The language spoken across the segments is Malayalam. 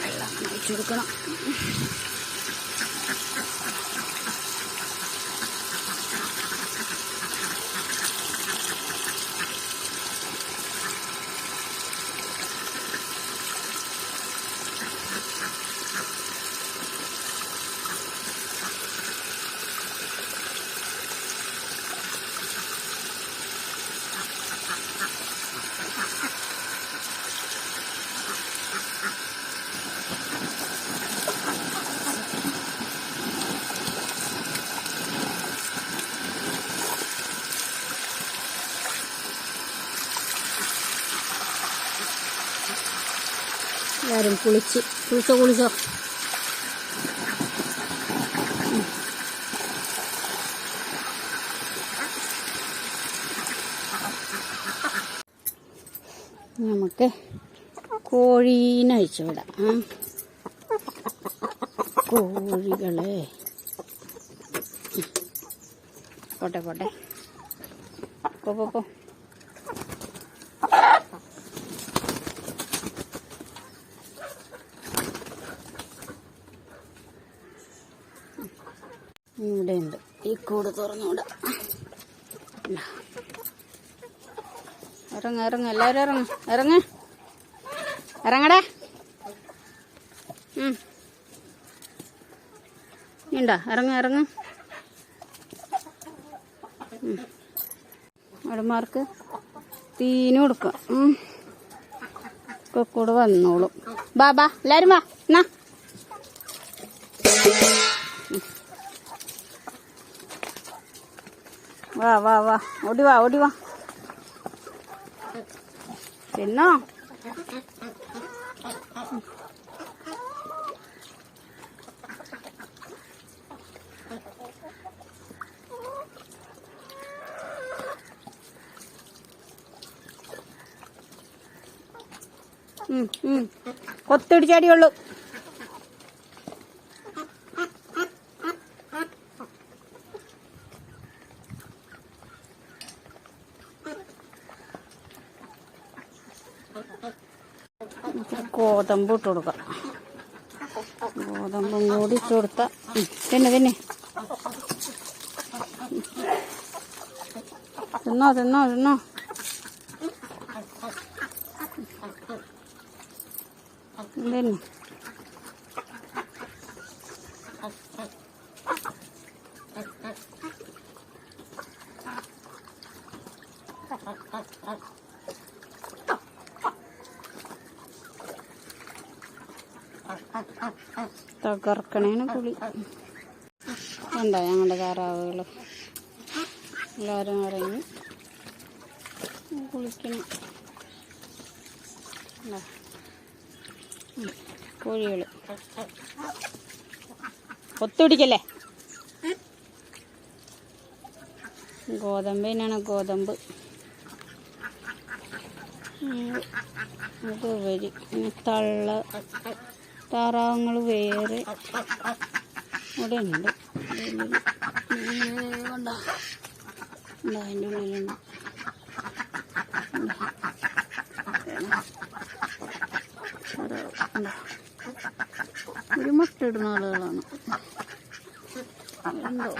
വെള്ളം ഒഴിച്ചു കൊടുക്കണം. എല്ലാവരും കുളിച്ച് കുളിച്ചോ കുളിച്ചോ. നമുക്ക് കോഴീനെ കോഴികളെ. പോട്ടെ പോട്ടെ. പോ പോ. പോ ഇവിടെ ഉണ്ട് ഈ കൂട് തുറന്നുകൂടാ ഇറങ്ങ ഇറങ്ങ. എല്ലാവരും ഇറങ്ങ. ഇറങ്ങ. ഇറങ്ങടേ. ഉണ്ടോ ഇറങ്ങ ഇറങ്ങ. അവിടെമാർക്ക് തീന് കൊടുക്കാം. ഉം. ഒക്കെ കൂടെ വന്നോളും. ബാ ബാ. എല്ലാവരും വാ. എന്നാ. വാ വാ വാ. ഓടി വാ ഓടി വാ. തിന്നോ. കൊത്തിടിച്ചാടിയുള്ളൂ ഗോതമ്പ് ഇട്ട് കൊടുക്കാം ഗോതമ്പും കൂടി ഇട്ട് കൊടുത്താൽ തിന്നെ തിന്നെ. തിന്നോ തിന്നോ തിന്നോ. തന്നെ. തകർക്കണേന് പുളി എന്താ ഞങ്ങളുടെ താറാവുകൾ എല്ലാവരും ഇറങ്ങി കുളിക്കണം. കോഴികൾ ഒത്തുപിടിക്കല്ലേ തന്നെയാണ് ഗോതമ്പ്. അത് വരി. തള്ള. താറാവുങ്ങൾ വേറെ ഇവിടെ ഉണ്ട്? അതിന്റെ ഉള്ളിലുണ്ട്? ഒരു മുട്ട ഇടുന്ന ആളുകളാണ് എന്തോ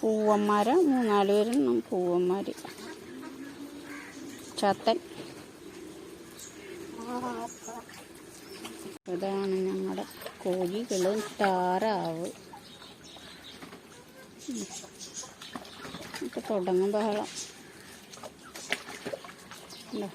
പൂവന്മാർ മൂന്നാൽ പേരുണ്ടാവും പൂവന്മാർ ചത്തൻ. ഇതാണ് ഞങ്ങളുടെ കോഴികൾ താറാവ്. ഇപ്പം തുടങ്ങും ബഹളം. ഉണ്ടോ